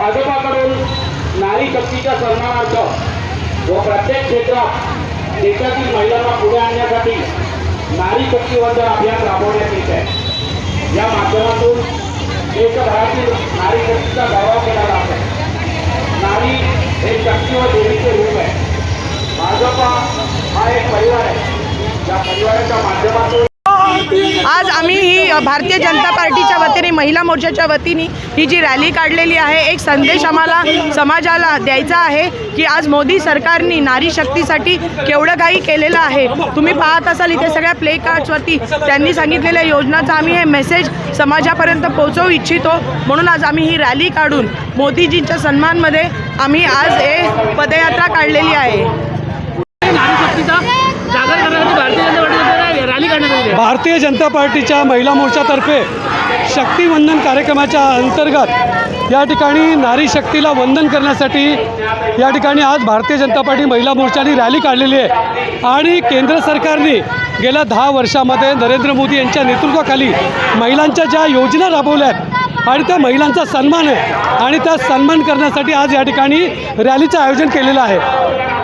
भाजपाकडून नारी शक्तीच्या सन्मानार्थ व प्रत्येक क्षेत्रात देशातील महिलांना पुढे आणण्यासाठी नारी शक्तीवर्धन अभियान राबवण्यात येत आहे. या माध्यमातून देशभरातील नारी शक्तीचा गौरव केला जात आहे. नारी हे शक्ती व देवीचे रूप आहे. भाजपा हा एक परिवार आहे या परिवाराच्या माध्यमातून आज आम्ही ही भारतीय जनता पार्टीच्या वतीने महिला मोर्चाच्या वतीने ही जी रॅली काढलेली आहे एक संदेश आम्हाला समाजाला द्यायचा आहे की आज मोदी सरकारने नारी शक्तीसाठी केवढं काही केलेलं आहे. तुम्ही पाहत असाल इथे सगळ्या प्ले कार्ड्सवरती त्यांनी सांगितलेल्या योजनाचा आम्ही हे मेसेज समाजापर्यंत पोहोचवू इच्छितो. म्हणून आज आम्ही ही रॅली काढून मोदीजींच्या सन्मानमध्ये आम्ही आज हे पदयात्रा काढलेली आहे नारी शक्तीचा जागर करण्यासाठी भारतीय जनता पार्टीने रॅली काढण्यात आली आहे भारतीय जनता पार्टीच्या महिला मोर्चातर्फे शक्तिवंदन कार्यक्रमाच्या अंतर्गत या ठिकाणी नारी शक्तीला वंदन करण्यासाठी या ठिकाणी आज भारतीय जनता पार्टी महिला मोर्चाने रॅली काढलेली आहे. आणि केंद्र सरकारने गेल्या दहा वर्षामध्ये नरेंद्र मोदी यांच्या नेतृत्वाखाली महिलांच्या ज्या योजना राबवल्या आहेत आणि त्या महिलांचा सन्मान आहे आणि त्या सन्मान करण्यासाठी आज या ठिकाणी रॅलीचं आयोजन केलेलं आहे.